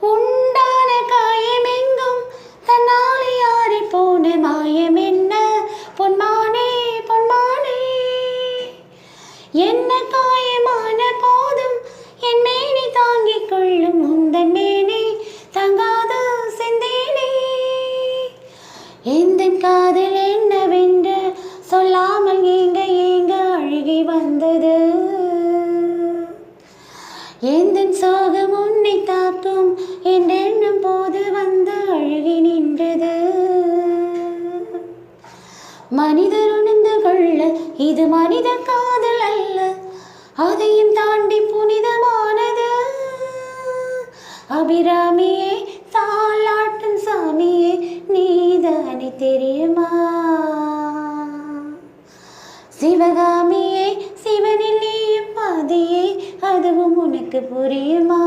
உண்டான காயமெங்கும் தன்னாலே ஆறி போன மாயம் என்ன? பொன்மானே பொன்மானே. என்ன காயமான போதும் என் மேனி தாங்கிக் கொள்ளும் உந்தன் மேனி தங்காத சிந்தேனே. எந்த காதல் என்னவென்று சொல்லாமல் ஏங்க ஏங்க அழுகி வந்தது? எந்த சோகம் உன்னை தாக்கும் மனிதர் உணர்ந்து கொள்ள இது மனித காதல் அல்ல. அதையும் தாண்டி புனிதமானது. அபிராமியே தாளாட்டும் சாமியே நீதானே தெரியுமா? சிவகாமியே சிவனில் நீயும் பாதியே அதுவும் உனக்கு புரியுமா?